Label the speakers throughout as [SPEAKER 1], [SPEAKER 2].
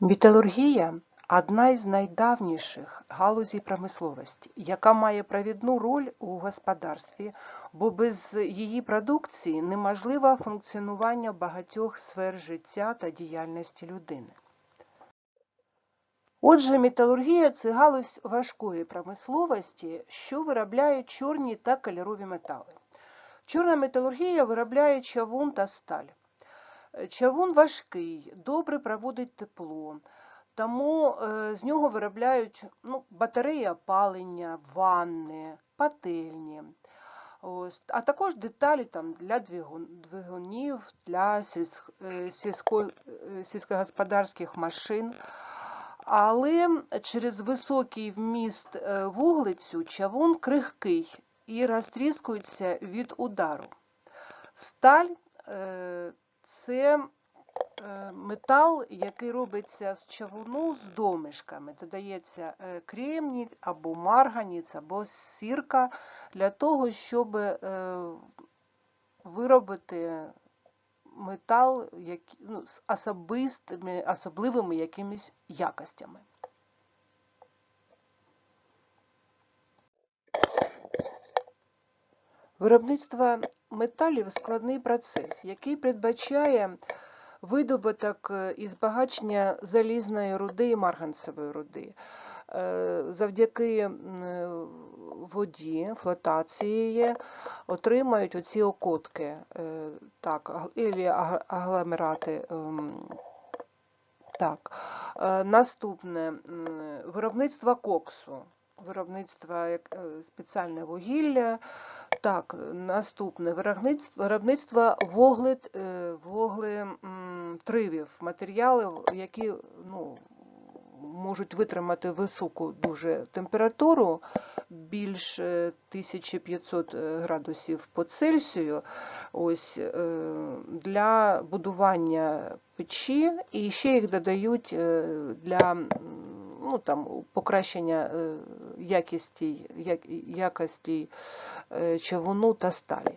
[SPEAKER 1] Металургія одна із найдавніших галузей промисловості, яка має провідну роль у господарстві, бо без її продукції неможливе функціонування багатьох сфер життя та діяльності людини. Отже, металургія це галузь важкої промисловості, що виробляє чорні та кольорові метали. Чорна металургія виробляє чавун та сталь. Е, Чавун важкий, добре проводить тепло, тому е, з нього виробляють ну, батареї опалення, ванни, пательні. Ось, а також деталі там, для двигунів, для е, сільсько, сільськогосподарських машин. Але через високий вміст вуглецю чавун крихкий і розтріскується від удару. Сталь це е, метал, який робиться з чавуну з домішками. Додається е, кремній або марганець, або сірка для того, щоб е, виробити метал ну, з особистими, особливими якимись якостями. Виробництво металів складний процес, який передбачає видобуток е, і збагачення залізної руди і марганцевої руди. Е, Завдяки воді, флотації отримають оці окотки, е, так, аг- агломерати. ем, Так. Наступне виробництво коксу, виробництво спеціальне вугілля. Так, наступне. Виробництво, виробництво вуглет, е, вуглетривів, матеріалів, які ну, можуть витримати високу дуже температуру, більш е, 1500 градусів по Цельсію, ось, е, для будування печі, і ще їх додають е, для ну, там, покращення е, якості, якості е, чавуну та сталі.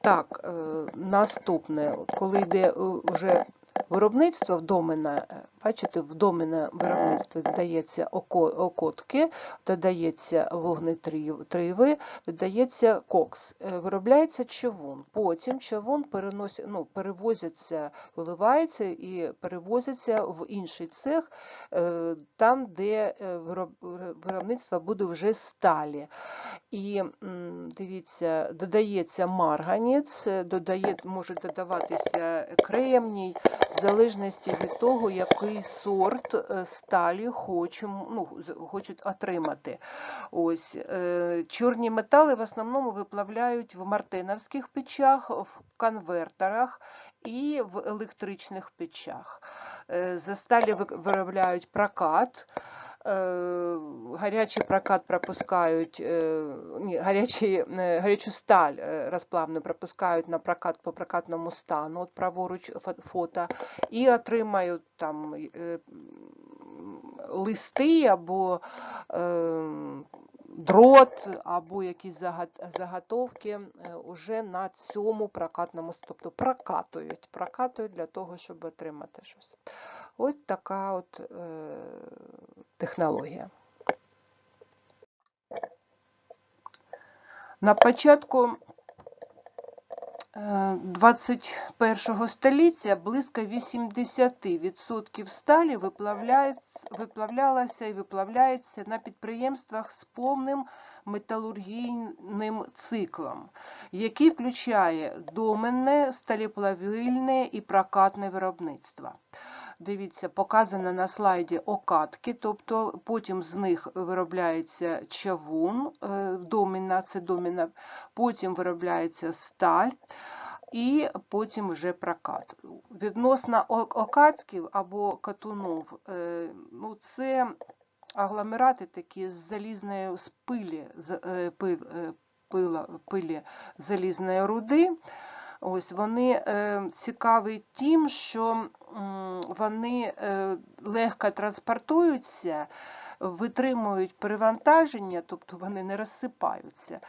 [SPEAKER 1] Так, е, наступне, коли йде вже виробництво вдома бачите, в домене виробництво додається око- окотки, додається вогнетриви, додається кокс, Е, виробляється човун. Потім човун ну, перевозяться, виливається і перевозиться в інший цех, е, там, де е, виробництво буде вже сталі. І дивіться, додається марганець, е, додає, може додаватися кремній, в залежності від того, який сорт е, сталі хочемо, ну, хочуть отримати. Ось, е, чорні метали в основному виплавляють в мартеновських печах, в конвертерах і в електричних печах. Е, За сталі ви- виробляють прокат. Е, Гарячий прокат пропускають, е, ні, гарячий, е, гарячу сталь розплавну пропускають на прокат по прокатному стану, от праворуч фото, і отримають там листи або дрот, або якісь заготовки уже на цьому прокатному, тобто прокатують, прокатують для того, щоб отримати щось. Ось така от е, технологія. На початку е, 21 століття близько 80% сталі виплавлялося і виплавляється на підприємствах з повним металургійним циклом, який включає доменне, сталіплавильне і прокатне виробництво. Дивіться, показано на слайді окатки, тобто потім з них виробляється чавун, е, доміна, це доміна, потім виробляється сталь і потім вже прокат. Відносно окатків або катунов, е, ну це агломерати такі з залізної з пилі, е, пила, пилі залізної руди. Ось вони е, цікаві тим, що вони е, легко транспортуються, витримують перевантаження, тобто вони не розсипаються,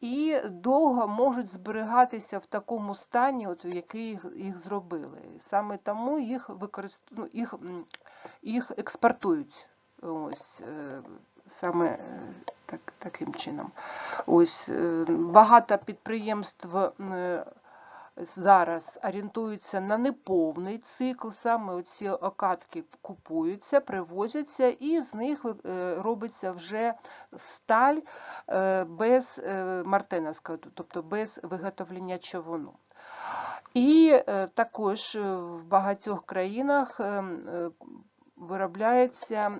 [SPEAKER 1] і довго можуть зберігатися в такому стані, от, в який їх, їх зробили. Саме тому їх використ... ну, їх їх експортують. Ось е, саме так, таким чином. Ось багато підприємств зараз орієнтуються на неповний цикл. Саме оці окатки купуються, привозяться, і з них е, робиться вже сталь е, без е, мартеновського, тобто без виготовлення човуну. І також в багатьох країнах виробляється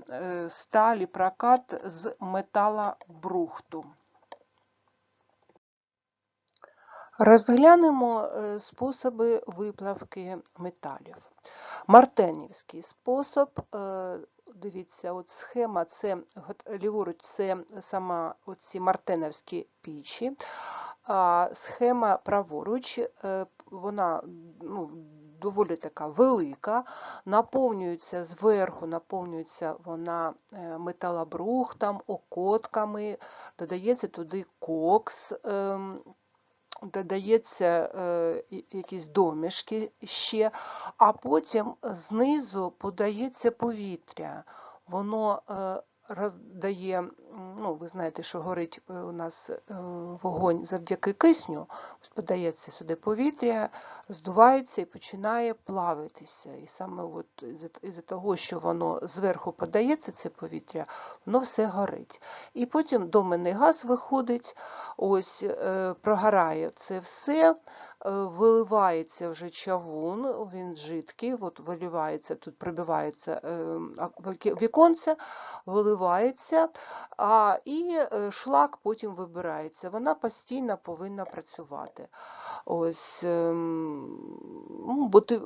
[SPEAKER 1] сталь і прокат з металобрухту. Розглянемо е, способи виплавки металів. Мартенівський спосіб, е, дивіться, от схема, це ліворуч, це сама оці мартеновські пічі, а схема праворуч, е, вона ну, доволі така велика, наповнюється зверху, наповнюється вона металобрухтом, окотками, додається туди кокс, ем, додається е, якісь домішки ще, а потім знизу подається повітря. Воно е, роздає, ну, ви знаєте, що горить е, у нас е, вогонь завдяки кисню, подається сюди повітря, роздувається і починає плавитися. І саме от із-за того, що воно зверху подається, це повітря, воно все горить. І потім доменний газ виходить, ось е, прогорає це все, виливається вже чавун, він жидкий, от виливається, тут прибивається е, віконце, виливається, а, і е, шлак потім вибирається. Вона постійно повинна працювати. Ось ем, ну, бути, е,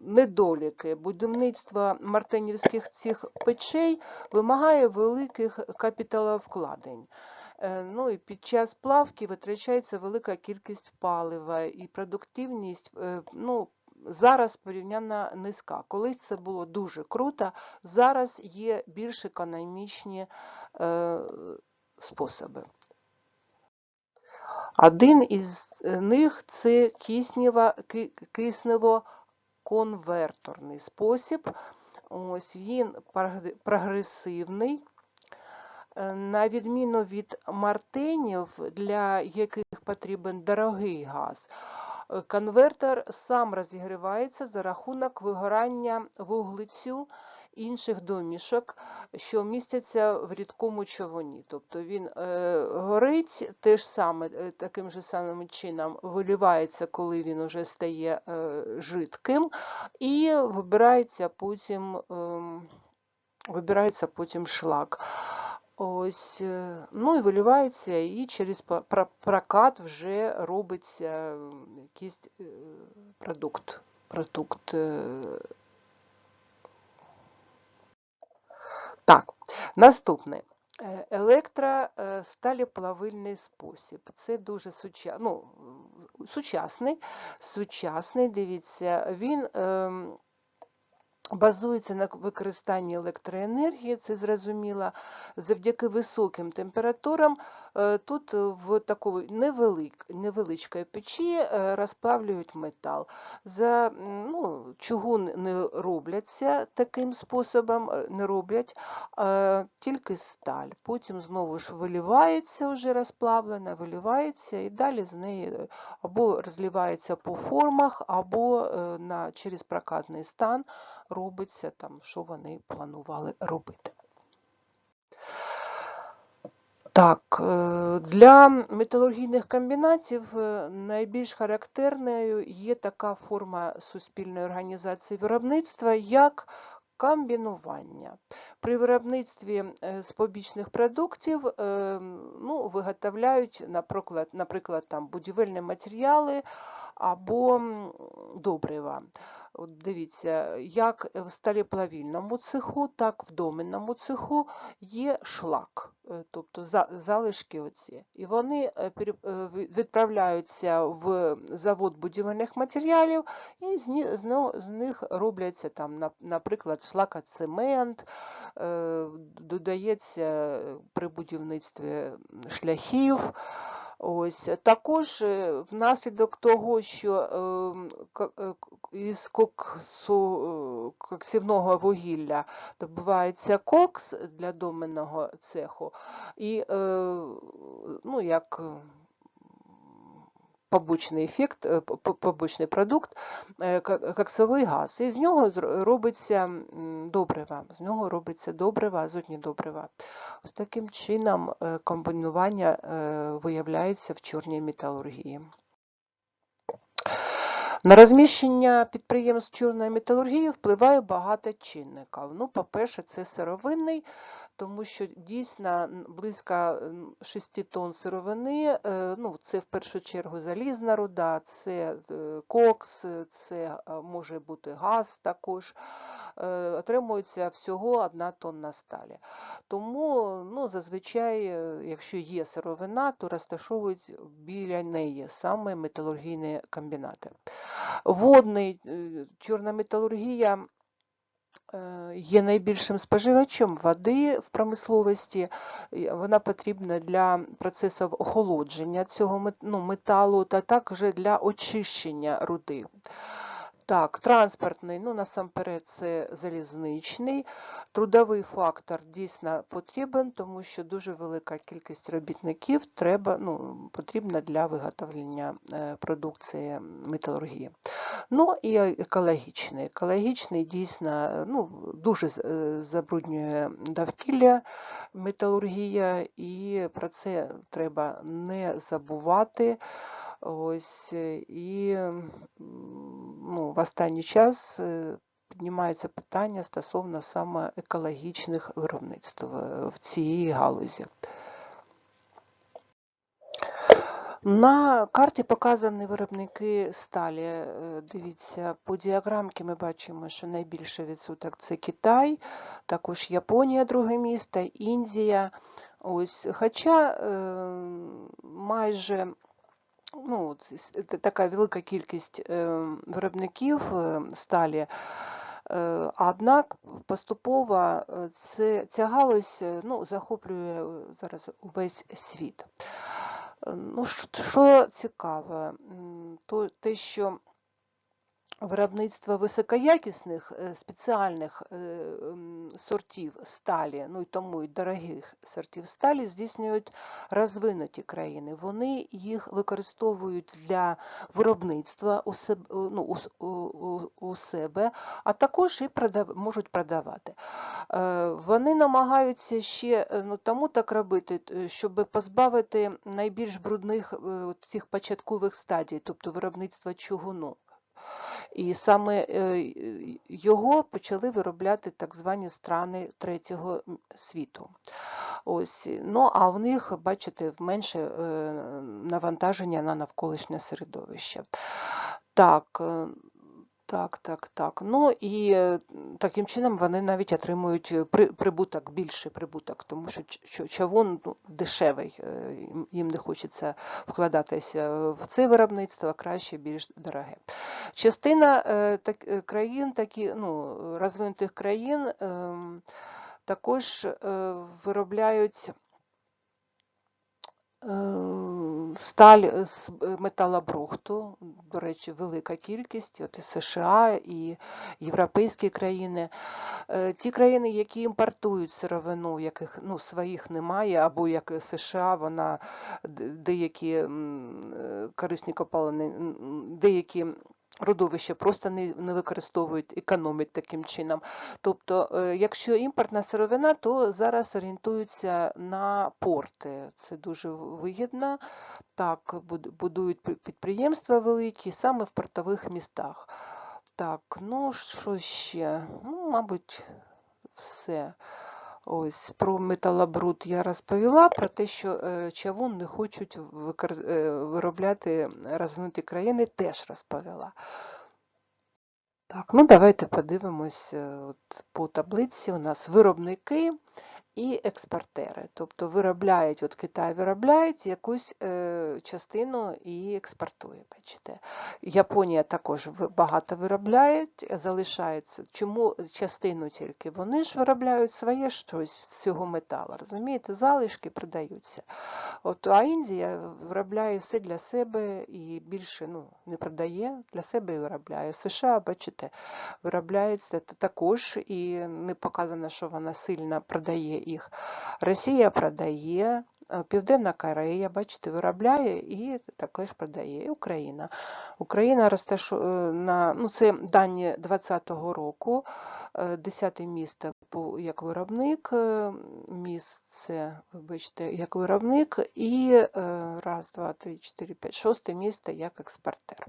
[SPEAKER 1] недоліки будівництва мартинівських цих печей вимагає великих капіталовкладень. Е, Ну і під час плавки витрачається велика кількість палива і продуктивність е, ну, зараз порівняно низька. Колись це було дуже круто, зараз є більш економічні е, способи. Один із е, них це киснево, ки- киснево-конверторний спосіб. Ось він прогресивний. Е, На відміну від мартенів, для яких потрібен дорогий газ, е, конвертер сам розігрівається за рахунок вигорання вуглецю інших домішок, що містяться в рідкому човуні. Тобто він е, горить теж саме, е, таким же самим чином виливається, коли він вже стає е, жидким, і вибирається потім, ем, вибирається потім шлак. Ось, е, ну і виливається, і через прокат вже робиться якийсь е, продукт. продукт е. Так, наступне. Е, Електросталеплавильний спосіб. Це дуже суча... ну, сучасний, сучасний, дивіться, він ем, базується на використанні електроенергії, це зрозуміло, завдяки високим температурам. е, Тут в такої невелик, невеличкої печі е, розплавлюють метал. За, ну, чугун не робляться таким способом, е, не роблять, тільки сталь. Потім знову ж виливається вже розплавлена, виливається і далі з неї або розливається по формах, або на, через прокатний стан робиться там, що вони планували робити. Так, е, для металургійних комбінатів е, найбільш характерною є така форма суспільної організації виробництва, як комбінування. При виробництві е, з побічних продуктів е, ну, виготовляють, наприклад, наприклад там, будівельні матеріали або добрива. От дивіться, як в сталеплавільному цеху, так в доменному цеху є шлак, е, тобто залишки оці. І вони е, е, відправляються в завод будівельних матеріалів, і з, них робляться там, наприклад, шлакоцемент, додається при будівництві шляхів. Ось. Також е, внаслідок того, що ем, е, із коксу, е, коксівного вугілля добувається кокс для доменного цеху, і ну, як побочний ефект, е, по- по- побочний продукт, е, коксовий газ. І з нього робиться добрива, з нього робиться добрива, азотні добрива. Ось таким чином е, комбінування е, виявляється в чорній металургії. На розміщення підприємств чорної металургії впливає багато чинників. Ну, по-перше, це сировинний, тому що дійсно близько м, 6 тонн сировини, е, ну, це в першу чергу залізна руда, це е, кокс, це е, може бути газ також. Отримується всього 1 тонна сталі. Тому ну, зазвичай, якщо є сировина, то розташовують біля неї саме металургійні комбінати. Водний, чорна металургія є найбільшим споживачем води в промисловості. Вона потрібна для процесів охолодження цього ну, металу та також для очищення руди. Так, транспортний, ну насамперед це залізничний. Трудовий фактор дійсно потрібен, тому що дуже велика кількість робітників треба, ну, потрібна для виготовлення е, продукції металургії. Ну і екологічний. Екологічний дійсно ну, дуже е, забруднює довкілля металургія, і про це треба не забувати. Ось е, і ну, в останній час е, піднімається питання стосовно саме екологічних виробництв е, в цій галузі. На карті показані виробники сталі. Е, Дивіться, по діаграмці ми бачимо, що найбільший відсоток це Китай, також Японія, друге місто, Індія. Ось, хоча майже ну, така велика кількість е, виробників е, сталі, е, однак поступово е, це, ця галузь е, ну, захоплює зараз увесь світ. Ну, що цікаво, то те, що виробництво високоякісних е, спеціальних е, сортів сталі, ну і тому і дорогих сортів сталі здійснюють розвинуті країни. Вони їх використовують для виробництва у себе, ну, у, у, у- себе, а також і продав, можуть продавати. Е, Вони намагаються ще ну, тому так робити, щоб позбавити найбільш брудних цих початкових стадій, тобто виробництва чугуну. І саме е, його почали виробляти так звані страни третього світу. Ось, ну а в них, бачите, менше е, навантаження на навколишнє середовище. Так, е, так, так, так. Ну і е, таким чином вони навіть отримують е, при, прибуток, більший прибуток, тому що чавун ну, дешевий, е, їм- не хочеться вкладатися в це виробництво, краще більш дороге. Частина так, країн, такі, ну, розвинутих країн, ем, також виробляють Сталь з е, металобрухту, до речі, велика кількість, от і США, і європейські країни. Е, Ті країни, які імпортують сировину, яких ну, своїх немає, або як США, вона деякі е, корисні копалини, деякі родовища просто не, не використовують, економять таким чином. Тобто, е, якщо імпортна сировина, то зараз орієнтуються на порти. Це дуже вигідно. Так, будують підприємства великі саме в портових містах. Так, ну що ще? Ну, мабуть, все. Ось про металобруд я розповіла, про те, що е, чавун не хочуть викор- е, виробляти розвинуті країни, теж розповіла. Так, ну давайте подивимось е, от по таблиці. У нас виробники і експортери. Тобто виробляють, от Китай виробляють якусь е, частину і експортує. Бачите. Японія також багато виробляє, залишається. Чому частину тільки? Вони ж виробляють своє щось з цього металу. Розумієте, залишки продаються. От, а Індія виробляє все для себе і більше ну, не продає, для себе і виробляє. США, бачите, виробляється також і не показано, що вона сильно продає їх. Росія продає, е, Південна Корея, бачите, виробляє і також продає. І Україна. Україна розташу... е, ну, це дані 2020 року. 10 місце як виробник, е, місце, вибачте, як виробник, і е, раз, два, три, чотири, п'ять, шосте місце як експортер.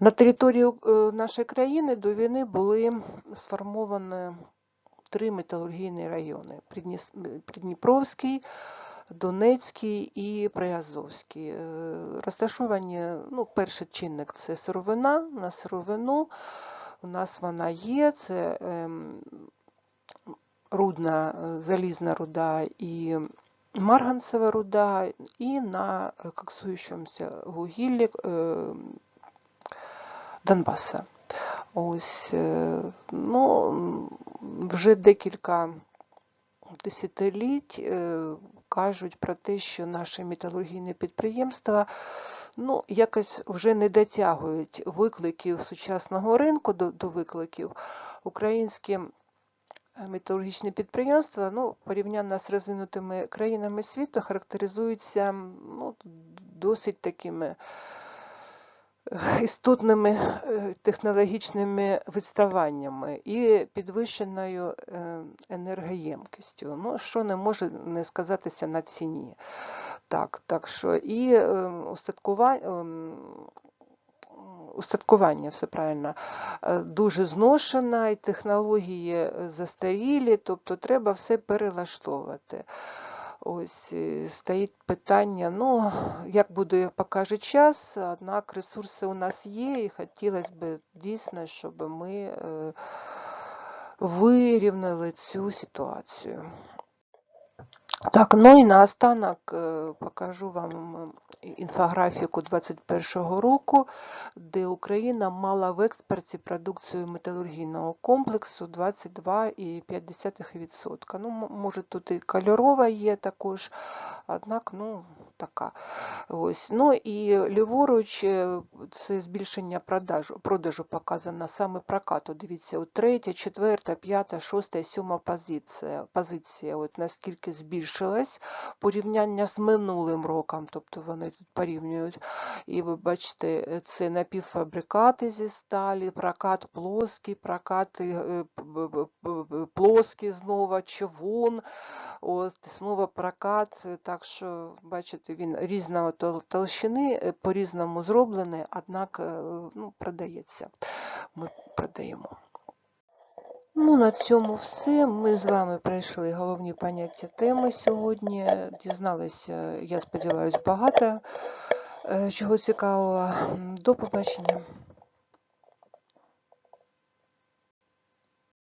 [SPEAKER 1] На території е, нашої країни до війни були сформовані три металургійні райони: Придніпровський, Донецький і Приазовський. Е, Розташовані, ну, перший чинник це сировина. На сировину у нас вона є, це ем, рудна, е, залізна руда і марганцева руда, і на коксуючомуся вугіллі е, Донбаса. Ось, е, ну, вже декілька десятиліть е, кажуть про те, що наші металургійні підприємства ну, якось вже не дотягують викликів сучасного ринку до, до викликів. Українські е, металургічні підприємства, ну, порівняно з розвинутими країнами світу, характеризуються ну, досить такими істотними е, технологічними відставаннями і підвищеною е, енергоємкістю, ну, що не може не сказатися на ціні. Так, так що і е, устаткування, устаткування, все правильно, дуже зношена, і технології застарілі, тобто треба все перелаштовувати. Ось е, стоїть питання, ну, як буде, покаже час, однак ресурси у нас є, і хотілося б дійсно, щоб ми вирівнили вирівняли цю ситуацію. Так, ну і наостанок е, покажу вам інфографіку 2021 року, де Україна мала в експорті продукцію металургійного комплексу 22,5%. Ну, може тут і кольорова є також, однак, ну, така. Ось. Ну і ліворуч е, це збільшення продажу, продажу показано саме прокату. Дивіться, от третя, четверта, п'ята, шоста, сьома позиція. позиція от наскільки збільшилась порівняння з минулим роком, тобто вони тут порівнюють. І ви бачите, е, це напівфабрикати зі сталі, прокат плоский, прокат е, плоский знову, човун. От, знову прокат, так що, бачите, він різного толщини, е, по-різному зроблений, однак ну, продається. Ми продаємо. Ну, на цьому все. Ми з вами пройшли головні поняття теми сьогодні. Дізналися, я сподіваюся, багато е, чого цікавого. До побачення.